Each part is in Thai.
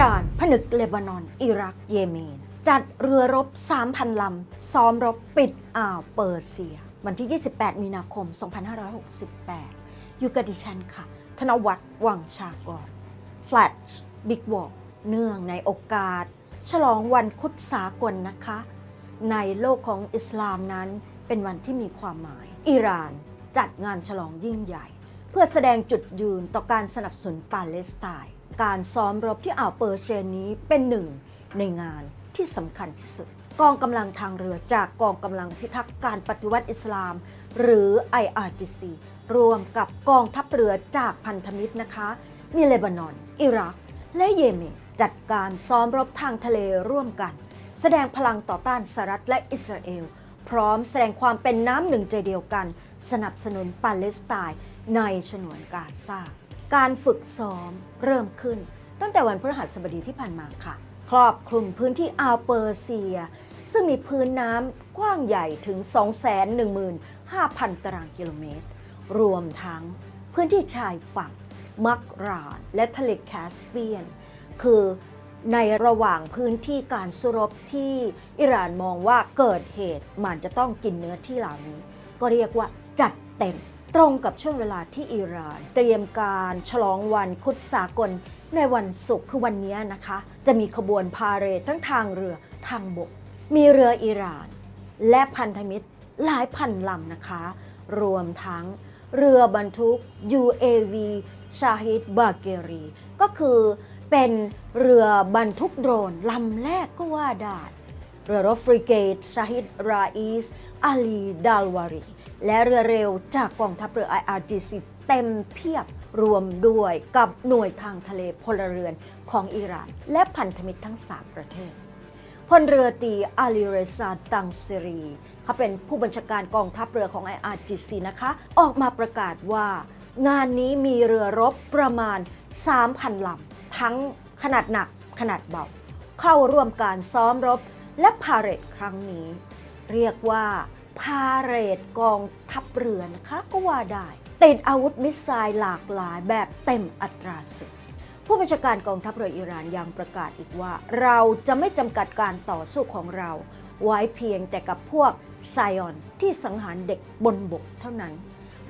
ร่านผนึกเลบานอน อิรัก เยเมน จัดเรือรบ 3,000 ลำ ซ้อมรบปิดอ่าวเปอร์เซีย วันที่ 28 มีนาคม 2568 อยู่กับดิฉันค่ะ ธนวัฒน์วังชากร Flash Big Walk เนื่องในโอกาส ฉลองวันคุดสากลนะคะ ในโลกของอิสลามนั้นเป็นวันที่มีความหมาย อิหร่านจัดงานฉลองยิ่งใหญ่ เพื่อแสดงจุดยืนต่อการสนับสนุนปาเลสไตน์ การซ้อมรบที่อ่าวเปอร์เซียนี้เป็นหนึ่งในงานที่สำคัญที่สุด กองกำลังทางเรือจากกองกำลังพิทักษ์การปฏิวัติอิสลาม หรือ IRGC รวมกับกองทัพเรือจากพันธมิตรนะคะ มีเลบานอน อิรัก และเยเมนจัดการซ้อมรบทางทะเลร่วมกัน แสดงพลังต่อต้านสหรัฐและอิสราเอล พร้อมแสดงความเป็นน้ำหนึ่งใจเดียวกัน สนับสนุนปาเลสไตน์ในฉนวนกาซา การฝึกซ้อมเริ่มขึ้น ตั้งแต่วันพฤหัสบดีที่ผ่านมาค่ะ ครอบคลุมพื้นที่อ่าวเปอร์เซีย ซึ่งมีพื้นน้ำกว้างใหญ่ถึง 215,000 ตารางกิโลเมตร รวมทั้งพื้นที่ชายฝั่งมักรานและทะเลแคสเปียน คือในระหว่างพื้นที่การสู้รบที่อิหร่านมองว่าเกิดเหตุมันจะต้องกินเนื้อที่เหล่านี้ ก็เรียกว่าจัดเต็ม ตรงกับช่วงเวลาที่อิหร่าน เตรียมการฉลองวันคุดสากลในวันศุกร์คือวันนี้นะคะ จะมีขบวนพาเรดทั้งทางเรือทางบก มีเรืออิหร่าน และพันธมิตรหลายพันลำนะคะ รวมทั้งเรือบรรทุก UAV ชาฮิดบาเกรี ก็คือเป็นเรือบรรทุกโดรนลำแรกก็ว่าได้ เรือรบฟริเกตชาฮิดราอีสอาลีดัลวารี และเรือเร็วจากกองทัพเรือ IRGC เต็มเพียบรวมด้วยกับหน่วยทางทะเลพลเรือนของอิหร่าน และพันธมิตรทั้ง 3 ประเทศพลเรือตีอาลีเรซาตังซีรี เขาเป็นผู้บัญชาการกองทัพเรือของ IRGC นะคะ ออกมาประกาศว่า งานนี้มีเรือรบประมาณ 3,000ลำทั้งขนาดหนักขนาดเบา เข้าร่วมการซ้อมรบและพาเรดครั้งนี้ เรียกว่า พาเรดกองทัพเรือนะคะก็ว่าได้ ติดอาวุธมิสไซล์หลากหลายแบบเต็มอัตราศึกผู้บัญชาการกองทัพเรืออิหร่านยังประกาศอีกว่า เราจะไม่จำกัดการต่อสู้ของเรา ไว้เพียงแต่กับพวกไซออนที่สังหารเด็กบนบกเท่านั้น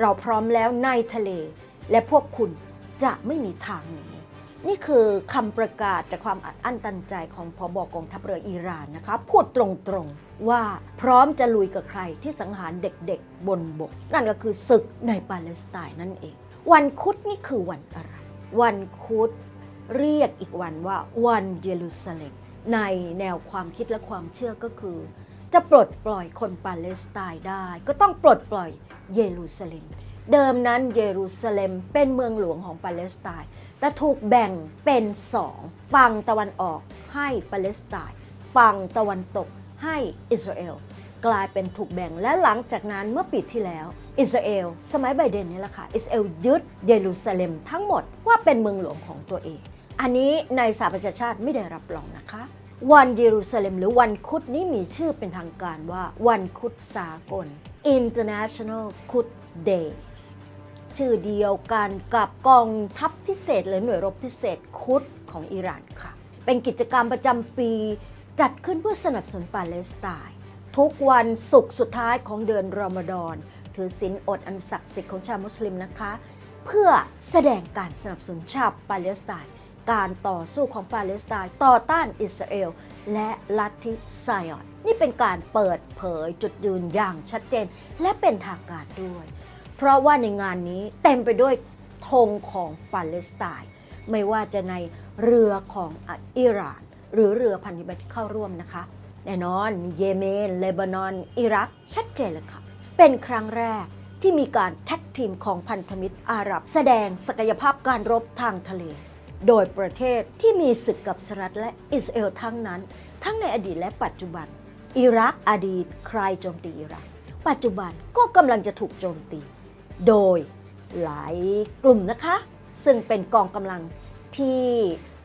เราพร้อมแล้วในทะเล และพวกคุณจะไม่มีทางหนี นี่คือคำประกาศจากความอัดอั้นตันใจของพบกองทัพเรืออิหร่านนะคะ พูดตรงๆว่าพร้อมจะลุยกับใครที่สังหารเด็กๆบนบก นั่นก็คือศึกในปาเลสไตน์นั่นเอง วันคุดนี่คือวันอะไร วันคุดเรียกอีกวันว่าวันเยรูซาเล็มในแนวความคิดและความเชื่อก็คือ จะปลดปล่อยคนปาเลสไตน์ได้ ก็ต้องปลดปล่อยเยรูซาเล็ม เดิมนั้นเยรูซาเล็มเป็นเมืองหลวงของปาเลสไตน์ แต่ถูกแบ่งเป็นสองฝั่งตะวันออกให้ปาเลสไตน์ฝั่งตะวันตกให้อิสราเอลกลายเป็นถูกแบ่งและหลังจากนั้นเมื่อปีที่แล้ว อิสราเอลสมัยไบเดนนี่แหละค่ะอิสราเอลยึดเยรูซาเล็มทั้งหมดว่าเป็นเมืองหลวงของตัวเอง อันนี้ในสหประชาชาติไม่ได้รับรองนะคะ วันเยรูซาเล็มหรือวันคุดนี้มีชื่อเป็นทางการว่าวันคุดสากล International Quds Days ชื่อเดียวกันกับกองทัพพิเศษหรือหน่วยรบพิเศษคุดของอิหร่านค่ะ เป็นกิจกรรมประจำปีจัดขึ้นเพื่อสนับสนุนปาเลสไตน์ทุกวันศุกร์สุดท้ายของเดือนรอมฎอนถือศีลอดอันศักดิ์สิทธิ์ของชาวมุสลิมนะคะ เพื่อแสดงการสนับสนุนชาวปาเลสไตน์การต่อสู้ของปาเลสไตน์ต่อต้านอิสราเอล และลัทธิไซออน นี่เป็นการเปิดเผยจุดยืนอย่างชัดเจน และเป็นทางการด้วย เพราะว่าในงานนี้เต็มไปด้วยธงของปาเลสไตน์ไม่ว่าจะในเรือของอิหร่าน หรือเรือพันธมิตรเข้าร่วมนะคะ แน่นอนเยเมน เลบานอน อิรัก ชัดเจนเลยค่ะ เป็นครั้งแรกที่มีการแท็กทีมของพันธมิตรอาหรับ แสดงศักยภาพการรบทางทะเล โดยประเทศที่มีศึกกับสหรัฐและอิสราเอลทั้งนั้น ทั้งในอดีตและปัจจุบัน อิรักอดีตใครโจมตีอิรัก ปัจจุบันก็กำลังจะถูกโจมตี โดยหลายกลุ่มนะคะ ซึ่งเป็นกองกำลังที่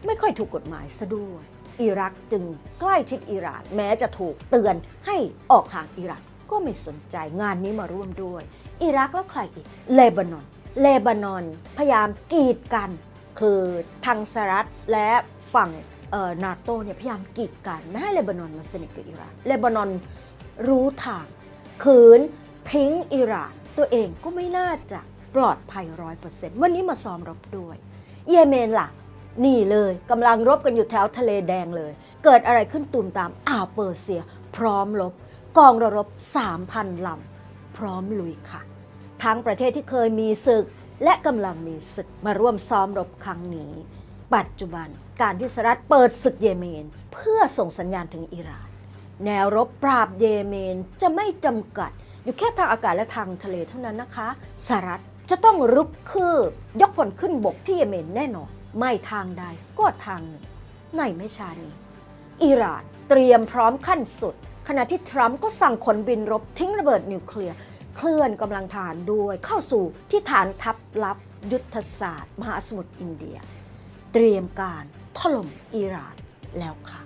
ไม่ค่อยถูกกฎหมายซะด้วย อิรักจึงใกล้ชิดอิหร่าน แม้จะถูกเตือนให้ออกห่างอิรักก็ไม่สนใจงานนี้มาร่วมด้วย อิรักแล้วใครอีก เลบานอน เลบานอนพยายามกีดกัน คือทางสหรัฐและฝั่งนาโตเนี่ยพยายามกีดกันไม่ให้เลบานอนมาสนิทกับอิร่านเลบานอนรู้ทางขืนทิ้งอิหร่าน ตัวเองก็ไม่น่าจะปลอดภัยร้อยเปอร์เซ็นต์วันนี้มาซ้อมรบด้วย เยเมนล่ะ นี่เลยกำลังรบกันอยู่แถวทะเลแดงเลย เกิดอะไรขึ้นตูมตามอ่าวเปอร์เซีย พร้อมรบ กองรบ 3,000ลำพร้อมลุยค่ะ ทั้งประเทศที่เคยมีศึก และกำลังมีศึกมาร่วมซ้อมรบครั้งนี้ ปัจจุบันการที่สหรัฐเปิดศึกเยเมน เพื่อส่งสัญญาณถึงอิหร่าน แนวรบปราบเยเมนจะไม่จำกัด อยู่แค่ทางอากาศและทางทะเลเท่านั้นนะคะสหรัฐจะต้องรุกคืบยกผลขึ้นบกที่เยเมนแน่นอน ไม่ทางใดก็ทางหนึ่ง ในไม่ช้านี้อิหร่านเตรียมพร้อมขั้นสุด ขณะที่ทรัมป์ก็สั่งขนบินรบทิ้งระเบิดนิวเคลียร์เคลื่อนกำลังฐานด้วยเข้าสู่ที่ฐานทัพลับยุทธศาสตร์ มหาสมุทรอินเดีย เตรียมการถล่มอิหร่านแล้วค่ะ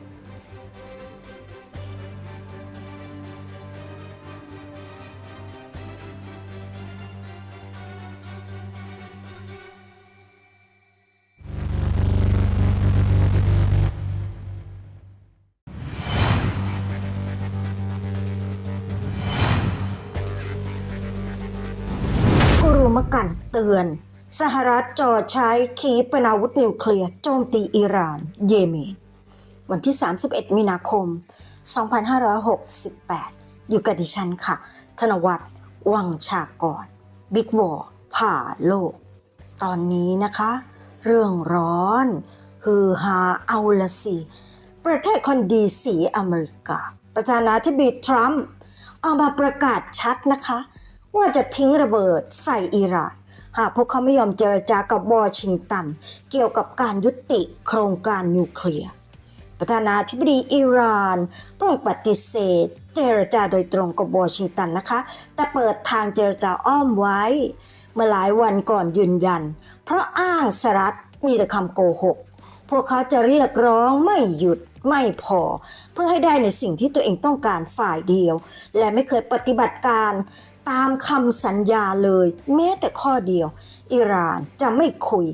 ตือน สหรัฐจอใช้ขีปนาวุธนิวเคลียร์โจมตีอิหร่าน เยเมน วันที่ 31 มีนาคม 2568 อยู่กับดิฉันค่ะ ธนวัฒน์วังชากรบิ๊กวอร์ผ่าโลก ตอนนี้นะคะ เรื่องร้อนฮือฮาเอาละสิ ประเทศคนดีสีอเมริกา ประธานาธิบดีทรัมป์ออกมาประกาศชัดนะคะ ว่าจะทิ้งระเบิดใส่อิหร่าน หากพวกเขาไม่ยอมเจรจากับวอชิงตัน เกี่ยวกับการยุติโครงการนิวเคลียร์ประธานาธิบดีอิหร่านต้องปฏิเสธ เจรจาโดยตรงกับวอชิงตันนะคะ แต่เปิดทางเจรจาอ้อมไว้เมื่อหลายวันก่อนยืนยัน เพราะอ้างสหรัฐมีแต่คำโกหก พวกเขาจะเรียกร้องไม่หยุดไม่พอ เพื่อให้ได้ในสิ่งที่ตัวเองต้องการฝ่ายเดียว และไม่เคยปฏิบัติการ ตามคำสัญญาเลย แม้แต่ข้อเดียว อิหร่านจะไม่คุย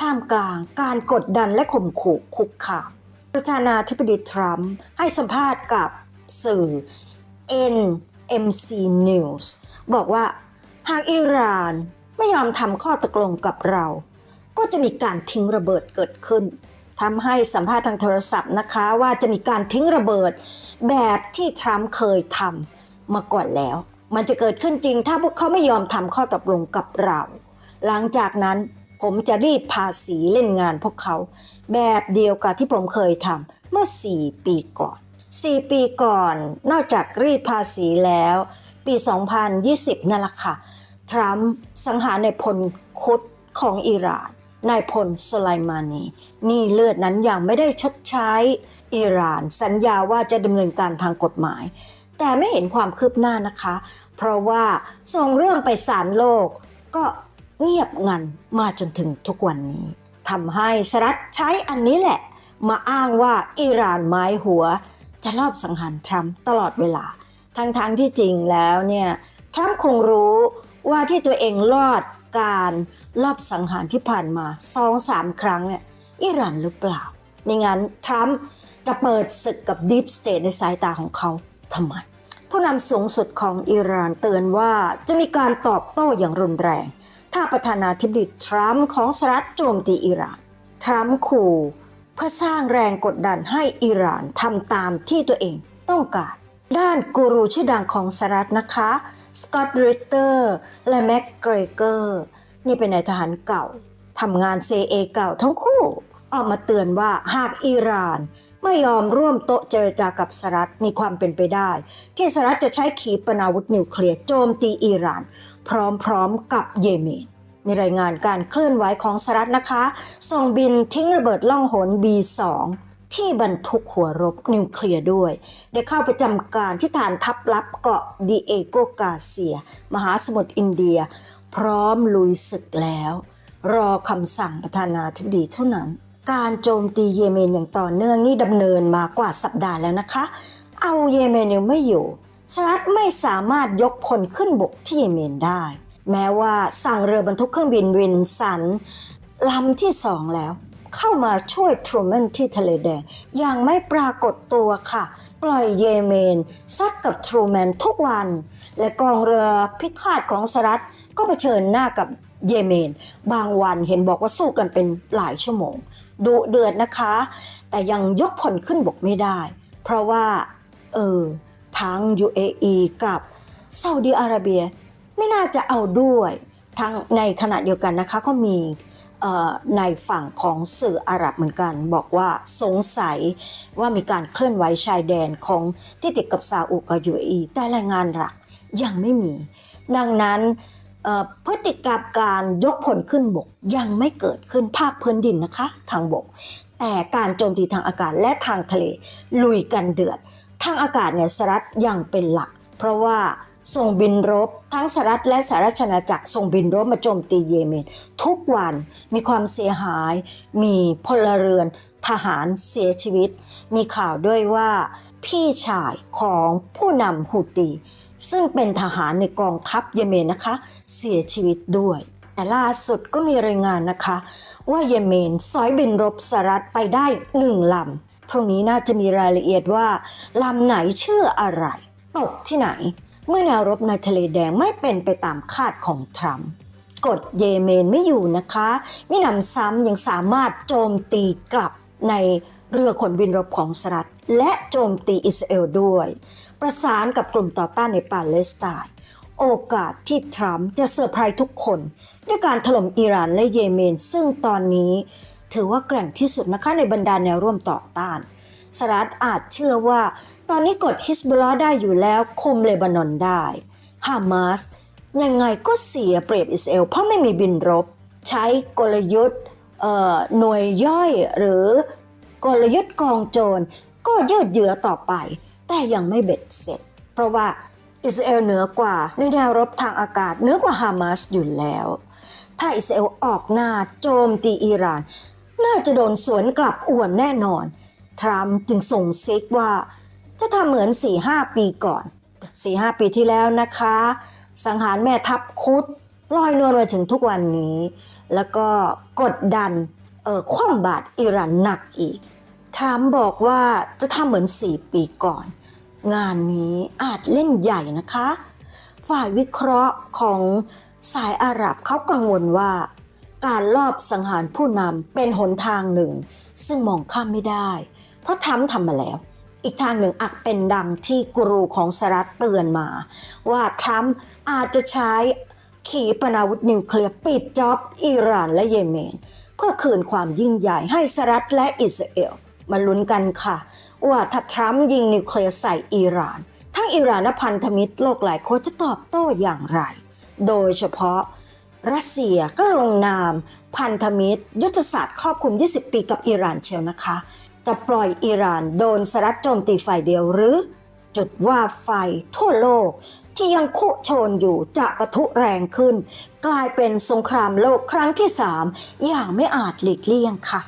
ท่ามกลางการกดดันและข่มขู่คุกคามประธานาธิบดีทรัมป์ให้สัมภาษณ์กับสื่อ NMC News บอกว่าหากอิหร่านไม่ยอมทำข้อตกลงกับเรา ก็จะมีการทิ้งระเบิดเกิดขึ้นทำให้สัมภาษณ์ทางโทรศัพท์นะคะว่าจะมีการทิ้งระเบิดแบบที่ทรัมป์เคยทำมาก่อนแล้ว มันจะเกิดขึ้นจริง ถ้าพวกเขาไม่ยอมทำข้อตกลงกับเรา หลังจากนั้นผมจะรีดภาษีเล่นงานพวกเขา แบบเดียวกับที่ผมเคยทำเมื่อ 4 ปีก่อน 4 ปีก่อน นอกจากรีดภาษีแล้ว ปี 2020 นั่นแหละค่ะ ทรัมป์สังหารในพลคุดของอิหร่านนายพลโซไลมานีนี่เลือดนั้นยังไม่ได้ชดใช้ อิหร่านสัญญาว่าจะดำเนินการทางกฎหมาย แต่ไม่เห็นความคืบหน้านะคะ เพราะว่าส่งเรื่องไปศาลโลก ก็เงียบงันมาจนถึงทุกวันนี้ทำให้สหรัฐใช้อันนี้แหละ มาอ้างว่าอิหร่านไม้หัว จะลอบสังหารทรัมป์ตลอดเวลา ทั้งๆทที่จริงแล้วเนี่ยทรัมป์คงรู้ว่าที่ตัวเองรอดการลอบสังหารที่ผ่านมาสองสามครั้งเนี่ยอิหร่านหรือเปล่าไม่งั้นทรัมป์จะเปิดศึกกับดีฟสเตทในสายตาของเขาทำไม ผู้นำสูงสุดของอิหร่านเตือนว่าจะมีการตอบโต้อย่างรุนแรง ถ้าประธานาธิบดีทรัมป์ของสหรัฐโจมตีอิหร่าน ทรัมป์ขู่เพื่อสร้างแรงกดดันให้อิหร่านทำตามที่ตัวเองต้องการ ด้านกูรูชื่อดังของสหรัฐนะคะ สกอตต์ริตเตอร์และแม็กเกรเกอร์ นี่เป็นนายทหารเก่าทำงาน CIA เก่าทั้งคู่ ออกมาเตือนว่าหากอิหร่าน ไม่ยอมร่วมโต๊ะเจรจากับสหรัฐมีความเป็นไปได้ ที่สหรัฐจะใช้ขีปนาวุธนิวเคลียร์โจมตีอิหร่าน พร้อมๆกับเยเมนมีรายงานการเคลื่อนไหวของสหรัฐนะคะ ส่งบินทิ้งระเบิดล่องหน B2 ที่บรรทุกหัวรบนิวเคลียร์ด้วย ได้เข้าประจำการที่ฐานทัพลับเกาะดิเอโกกาเซีย มหาสมุทรอินเดีย พร้อมลุยศึกแล้ว รอคำสั่งประธานาธิบดีเท่านั้น การโจมตีเยเมนอย่างต่อเนื่องนี่ดำเนินมากว่าสัปดาห์แล้วนะคะ เอาเยเมนยังไม่อยู่สหรัฐไม่สามารถยกพลขึ้นบกที่เยเมนได้ แม้ว่าสั่งเรือบรรทุกเครื่องบินวินสันลำที่สองแล้ว เข้ามาช่วยทรูแมนที่ทะเลแดงยังไม่ปรากฏตัวค่ะ ปล่อยเยเมนซัดกับทรูแมนทุกวัน และกองเรือพิฆาตของสหรัฐก็เผชิญหน้ากับเยเมน บางวันเห็นบอกว่าสู้กันเป็นหลายชั่วโมง ดุเดือดนะคะ แต่ยังยกผลขึ้นบกไม่ได้ เพราะว่า เออทั้ง UAE กับซาอุดิอาระเบีย ไม่น่าจะเอาด้วยทั้งในขณะเดียวกันนะคะก็มีในฝั่งของสื่ออาหรับเหมือนกัน บอกว่าสงสัยว่ามีการเคลื่อนไหวชายแดนของที่ติดกับซาอุกับ UAE แต่รายงานหลักยังไม่มี ดังนั้น พฤติกรรมการยกผลขึ้นบกยังไม่เกิดขึ้นภาคพื้นดินนะคะ ทางบก แต่การโจมตีทางอากาศและทางทะเลลุยกันเดือด ทางอากาศเนี่ยสหรัฐยังเป็นหลัก เพราะว่าส่งบินรบ ทั้งสหรัฐและสหราชอาณาจักรส่งบินรบมาโจมตีเยเมน ทุกวันมีความเสียหาย มีพลเรือน ทหารเสียชีวิต มีข่าวด้วยว่าพี่ชายของผู้นำฮูตี ซึ่งเป็นทหารในกองทัพเยเมนนะคะ เสียชีวิตด้วย แต่ล่าสุดก็มีรายงานนะคะ ว่าเยเมนสอยบินรบสหรัฐไปได้หนึ่งลำพรุ่งนี้น่าจะมีรายละเอียดว่าลำไหนชื่ออะไร ตกที่ไหน เมื่อแนวรบในทะเลแดงไม่เป็นไปตามคาดของทรัมป์กดเยเมนไม่อยู่นะคะมิหนำซ้ำยังสามารถโจมตีกลับในเรือขนบินรบของสหรัฐและโจมตีอิสราเอลด้วย ประสานกับกลุ่มต่อต้านในปาเลสไตน์โอกาสที่ทรัมป์จะเซอร์ไพรส์ทุกคน ด้วยการถล่มอิหร่านและเยเมน ซึ่งตอนนี้ถือว่าแกร่งที่สุดนะคะในบรรดาแนวร่วมต่อต้านสหรัฐอาจเชื่อว่าตอนนี้กดฮิสบุลลาได้อยู่แล้วคุมเลบานอนได้ฮามาสยังไงก็เสียเปรียบอิสราเอลเพราะไม่มีบินรบ ใช้กลยุทธ์หน่วยย่อยหรือกลยุทธ์กองโจรก็ยืดเยื้อต่อไป แต่ยังไม่เบ็ดเสร็จ เพราะว่าอิสราเอลเหนือกว่าในแนวรบทางอากาศเหนือกว่าฮามาสอยู่แล้ว ถ้าอิสราเอลออกหน้าโจมตีอิหร่าน น่าจะโดนสวนกลับอ่วนแน่นอน ทรัมป์จึงส่งซิกว่า จะทำเหมือน 4-5 ปีก่อน 4-5 ปีที่แล้วนะคะ สังหารแม่ทัพคุดลอยนวลมาถึงทุกวันนี้ แล้วก็กดดันเอ่อคว่ำบาตรอิหร่านหนักอีก ทรัมป์บอกว่าจะทำเหมือน 4 ปีก่อน งานนี้อาจเล่นใหญ่นะคะ ฝ่ายวิเคราะห์ของสายอาหรับเขากังวลว่า การลอบสังหารผู้นำเป็นหนทางหนึ่ง ซึ่งมองข้ามไม่ได้ เพราะทรัมป์ทำมาแล้ว อีกทางหนึ่งอักเป็นดังที่กูรูของสหรัฐเตือนมา ว่าทรัมป์อาจจะใช้ขีปนาวุธนิวเคลียร์ปิดจ็อบอิหร่านและเยเมน เพื่อคืนความยิ่งใหญ่ให้สหรัฐและอิสราเอล มาลุ้นกันค่ะ ว่าถ้าทรัมป์ยิงนิวเคลียร์ใส่อิหร่าน ทั้งอิหร่านและพันธมิตรโลกหลายคนจะตอบโต้อย่างไร โดยเฉพาะรัสเซียก็ลงนามพันธมิตร ยุทธศาสตร์ครอบคลุม 20 ปีกับอิหร่านเชียวนะคะ จะปล่อยอิหร่านโดนสหรัฐโจมตีฝ่ายเดียวหรือ จุดว่าไฟทั่วโลกที่ยังคุโชนอยู่จะปะทุแรงขึ้น กลายเป็นสงครามโลกครั้งที่3อย่างไม่อาจหลีกเลี่ยงค่ะ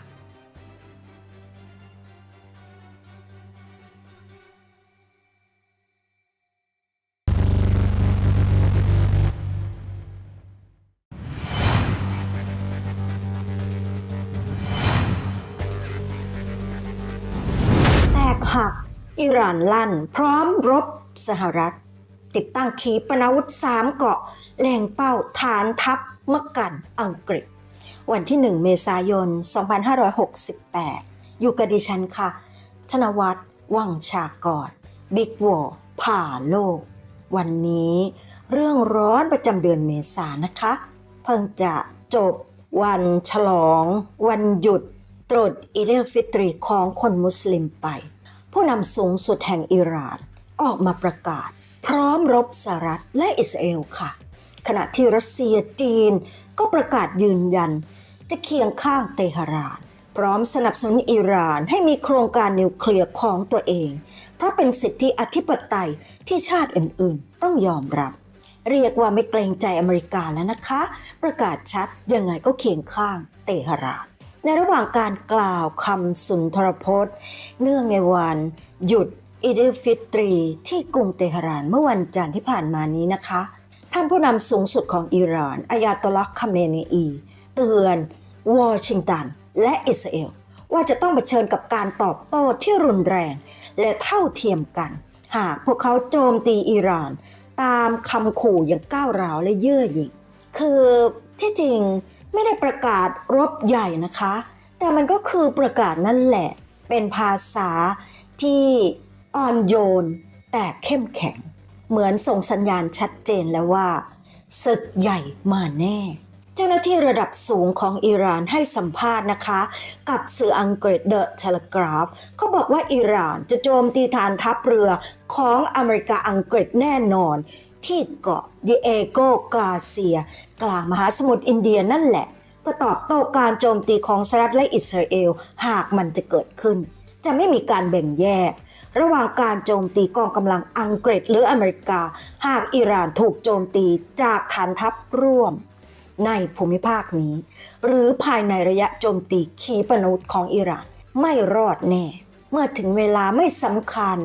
อิหร่านลั่น พร้อมรบสหรัฐ ติดตั้งขีปนาวุธสามเกาะแหล่งเป้าฐานทัพมกันอังกฤษ วันที่ 1 เมษายน 2568 อยู่กับดิฉันค่ะ ธนวัฒน์วังชากรบิ๊กวอผ่าโลก วันนี้เรื่องร้อนประจำเดือนเมษานนะคะ เพิ่งจะจบวันฉลอง วันหยุดตรุษอีเดลฟิตรีของคนมุสลิมไป ผู้นำสูงสุดแห่งอิหร่าน ออกมาประกาศ พร้อมรบสหรัฐและอิสราเอลค่ะ ขณะที่รัสเซียจีนก็ประกาศยืนยัน จะเคียงข้างเตหะราน พร้อมสนับสนุนอิหร่านให้มีโครงการนิวเคลียร์ของตัวเอง เพราะเป็นสิทธิอธิปไตยที่ชาติอื่นๆ ต้องยอมรับ เรียกว่าไม่เกรงใจอเมริกาแล้วนะคะ ประกาศชัดยังไงก็เคียงข้างเตหะราน ในระหว่างการกล่าวคำสุนทรพจน์ เนื่องในวันหยุดอิดฟิตรี ที่กรุงเตหะรานเมื่อวันจันทร์ที่ผ่านมานี้นะคะ ท่านผู้นำสูงสุดของอิหร่านอายาตอลลอฮ์คาเมเนอีเตือนวอชิงตันและอิสราเอล ว่าจะต้องเผชิญกับการตอบโต้ที่รุนแรง และเท่าเทียมกัน หากพวกเขาโจมตีอิหร่าน ตามคำขู่อย่างก้าวร้าวและเยื่อหยิ่งคือที่จริง ไม่ได้ประกาศรบใหญ่นะคะ แต่มันก็คือประกาศนั่นแหละ เป็นภาษาที่อ่อนโยน แต่เข้มแข็ง เหมือนส่งสัญญาณชัดเจนแล้วว่าศึกใหญ่มาแน่ เจ้าหน้าที่ระดับสูงของอิหร่านให้สัมภาษณ์นะคะ กับสื่ออังกฤษ The Telegraph เขาบอกว่าอิหร่านจะโจมตีฐานทัพเรือของอเมริกาอังกฤษแน่นอน ที่เกาะดิเอโกกาเซีย กลางมหาสมุทรอินเดียนั่นแหละ ก็ตอบโต้การโจมตีของสหรัฐและอิสราเอล หากมันจะเกิดขึ้น จะไม่มีการแบ่งแยก ระหว่างการโจมตีกองกำลังอังกฤษหรืออเมริกา หากอิหร่านถูกโจมตีจากฐานทัพร่วม ในภูมิภาคนี้ หรือภายในระยะโจมตีขีปนาวุธของอิหร่านไม่รอดแน่ เมื่อถึงเวลาไม่สำคัญ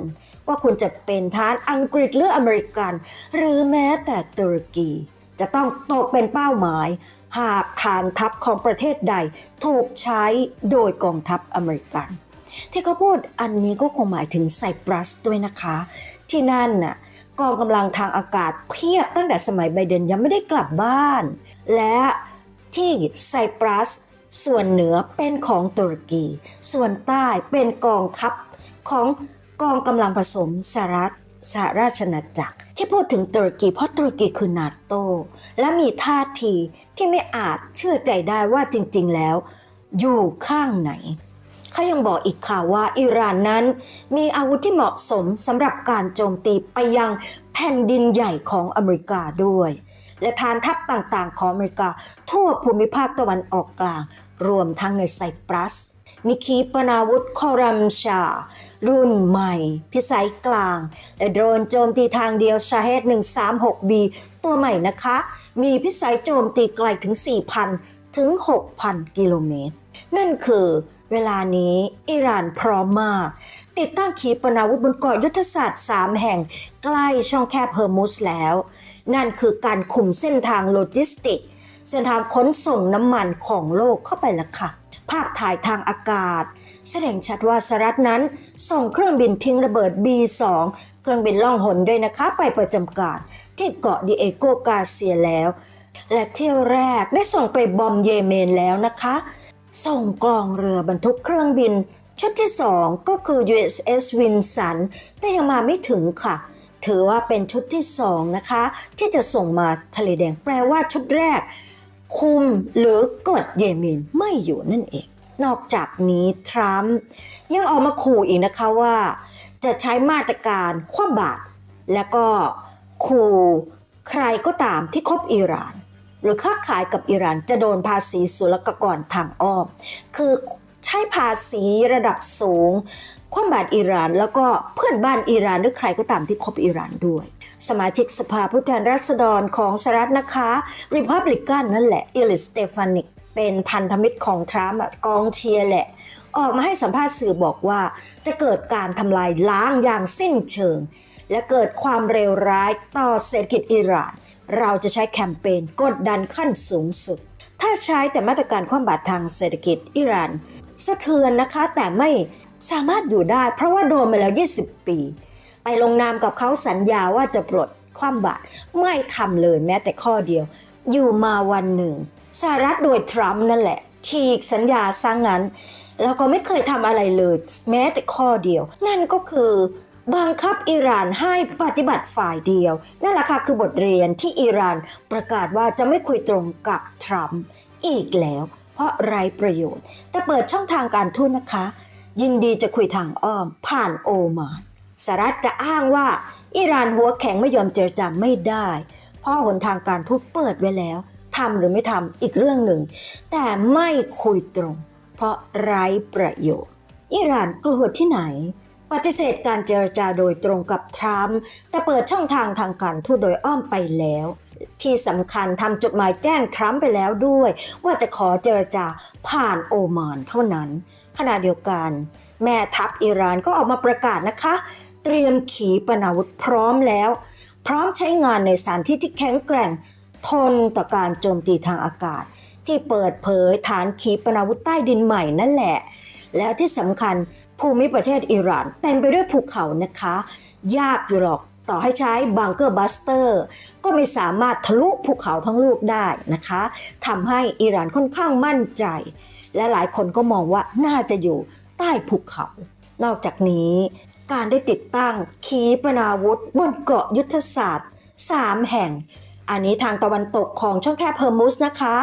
ว่าคุณจะเป็นทานอังกฤษหรืออเมริกัน หรือแม้แต่ตุรกี จะต้องตกเป็นเป้าหมาย หากฐานทัพของประเทศใดถูกใช้โดยกองทัพอเมริกัน ที่เขาพูดอันนี้ก็คงหมายถึงไซปรัสด้วยนะคะ ที่นั่นน่ะกองกำลังทางอากาศเพียบตั้งแต่สมัยไบเดนยังไม่ได้กลับบ้าน และที่ไซปรัส ส่วนเหนือเป็นของตุรกี ส่วนใต้เป็นกองทัพของ กองกำลังผสมสหรัฐสหราชอาณาจักร ที่พูดถึงตุรกีเพราะตุรกีคือนาโต และมีท่าทีที่ไม่อาจเชื่อใจได้ว่าจริง ๆ แล้ว อยู่ข้างไหนเขายังบอกอีกค่ะว่าอิหร่านนั้น มีอาวุธที่เหมาะสมสำหรับการโจมตีไปยังแผ่นดินใหญ่ของอเมริกาด้วย และฐานทัพต่างๆ ของอเมริกา ทั่วภูมิภาคตะวันออกกลาง รวมทั้งในไซปรัส มีขีปนาวุธคอรัมชา รุ่นใหม่ พิสัยกลาง และโดรนโจมตีทางเดียวชาเฮด 136B ตัวใหม่นะคะ มีพิสัยโจมตีไกลถึง 4,000 ถึง 6,000 กิโลเมตร นั่นคือเวลานี้อิหร่านพร้อมมาก ติดตั้งขีปนาวุธบนเกาะยุทธศาสตร์ 3 แห่งใกล้ช่องแคบเฮอร์มุสแล้ว นั่นคือการคุมเส้นทางโลจิสติก เส้นทางขนส่งน้ำมันของโลกเข้าไปละค่ะ ภาพถ่ายทางอากาศ แสดงชัดว่าสหรัฐนั้น ส่งเครื่องบินทิ้งระเบิด B2 เครื่องบินล่องหนด้วยนะคะไปประจำการ ที่เกาะดิเอโกกาเซียแล้ว และเที่ยวแรกได้ส่งไปบอมเยเมนแล้วนะคะ ส่งกลองเรือบรรทุกเครื่องบิน ชุดที่สองก็คือ USS Winson แต่ยังมาไม่ถึงค่ะ ถือว่าเป็นชุดที่สองนะคะ ที่จะส่งมาทะเลแดงแปลว่าชุดแรก คุมหรือกดเยเมนไม่อยู่นั่นเอง นอกจากนี้ทรัมป์ยังออกมาขู่อีกนะคะว่า จะใช้มาตรการคว่ำบาตรและก็ขู่ใครก็ตามที่คบอิหร่าน หรือค้าขายกับอิหร่านจะโดนภาษีศุลกากรทางอ้อม คือใช้ภาษีระดับสูงคว่ำบาตรอิหร่าน แล้วก็เพื่อนบ้านอิหร่านหรือใครก็ตามที่คบอิหร่านด้วย สมาชิกสภาผู้แทนราษฎรของสหรัฐนะคะริพับลิกันนั่นแหละอิลิสเตฟานิก เป็นพันธมิตรของทรัมป์กองเชียร์แหละ ออกมาให้สัมภาษณ์สื่อบอกว่า จะเกิดการทำลายล้างอย่างสิ้นเชิง และเกิดความเลวร้ายต่อเศรษฐกิจอิหร่าน เราจะใช้แคมเปญกดดันขั้นสูงสุด ถ้าใช้แต่มาตรการคว่ำบาตรทางเศรษฐกิจอิหร่าน สะเทือนนะคะแต่ไม่สามารถอยู่ได้ เพราะว่าโดนมาแล้ว 20 ปี ไปลงนามกับเขาสัญญาว่าจะปลดคว่ำบาตรไม่ทำเลยแม้แต่ข้อเดียว อยู่มาวันหนึ่ง สหรัฐโดยทรัมป์นั่นแหละฉีกสัญญาซะงงั้น แล้วก็ไม่เคยทำอะไรเลย แม้แต่ข้อเดียว นั่นก็คือบังคับอิหร่านให้ปฏิบัติฝ่ายเดียว นั่นแหละค่ะคือบทเรียนที่อิหร่านประกาศว่าจะไม่คุยตรงกับทรัมป์อีกแล้ว เพราะไร้ประโยชน์ แต่เปิดช่องทางการทูตนะคะ ยินดีจะคุยทางอ้อมผ่านโอมานสหรัฐจะอ้างว่าอิหร่านหัวแข็งไม่ยอมเจรจาไม่ได้ เพราะหนทางการทูตเปิดไว้แล้ว ทำหรือไม่ทำอีกเรื่องหนึ่ง แต่ไม่คุยตรง เพราะไร้ประโยชน์ อิหร่านกลัวที่ไหน ปฏิเสธการเจรจาโดยตรงกับทรัมป์แต่เปิดช่องทางทางการทูตโดยอ้อมไปแล้วที่สำคัญทำจดหมายแจ้งทรัมป์ไปแล้วด้วย ว่าจะขอเจรจาผ่านโอมานเท่านั้น ขณะเดียวกัน แม่ทัพอิหร่านก็ออกมาประกาศนะคะ เตรียมขีปนาวุธพร้อมแล้ว พร้อมใช้งานในสถานที่ที่แข็งแกร่ง ทนต่อการโจมตีทางอากาศ ที่เปิดเผยฐานขีปนาวุธใต้ดินใหม่นั่นแหละ แล้วที่สำคัญภูมิประเทศอิหร่านเต็มไปด้วยภูเขานะคะ ยากอยู่หรอกต่อให้ใช้บังเกอร์บัสเตอร์ก็ไม่สามารถทะลุภูเขาทั้งลูกได้นะคะทำให้อิหร่านค่อนข้างมั่นใจ และหลายคนก็มองว่าน่าจะอยู่ใต้ภูเขา นอกจากนี้การได้ติดตั้งขีปนาวุธบนเกาะยุทธศาสตร์ 3 แห่ง อันนี้ทางตะวันตกของช่องแคบเฮอร์มุสนะคะ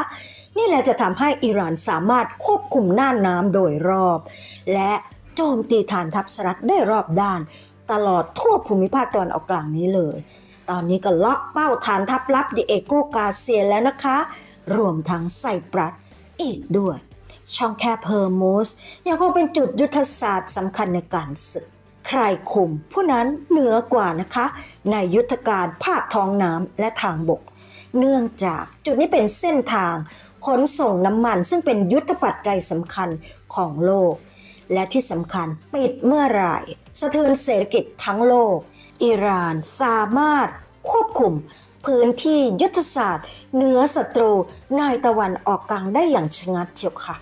นี่แหละจะทำให้อิหร่านสามารถควบคุมน่านน้ำโดยรอบ และโจมตีฐานทัพสหรัฐได้รอบด้าน ตลอดทั่วภูมิภาคตะวันออกกลางนี้เลย ตอนนี้ก็ล็อกเป้าฐานทัพลับดิเอโกกาเซียแล้วนะคะ รวมทั้งไซปรัสอีกด้วย ช่องแคบเฮอร์มุสยังคงเป็นจุดยุทธศาสตร์สำคัญในการศึก ใครคุมผู้นั้นเหนือกว่านะคะ ในยุทธการภาคท้องน้ำและทางบก เนื่องจากจุดนี้เป็นเส้นทางขนส่งน้ำมันซึ่งเป็นยุทธปัจจัยสำคัญของโลก และที่สำคัญปิดเมื่อไหร่สะเทือนเศรษฐกิจทั้งโลก อิหร่านสามารถควบคุมพื้นที่ยุทธศาสตร์เหนือศัตรูในตะวันออกกลางได้อย่างชะงัดเชียวค่ะ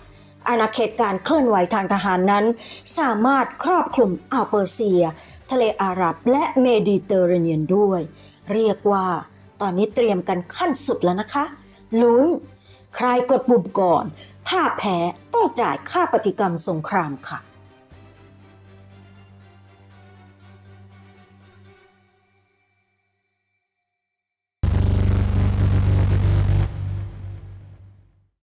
อาณาเขตการเคลื่อนไหวทางทหารนั้น สามารถครอบคลุมอ่าวเปอร์เซีย ทะเลอาหรับและเมดิเตอร์เรเนียนด้วย เรียกว่า ตอนนี้เตรียมกันขั้นสุดแล้วนะคะ ลุ้น ใครกดปุ่มก่อน ถ้าแพ้ต้องจ่ายค่าปฏิกรรมสงครามค่ะ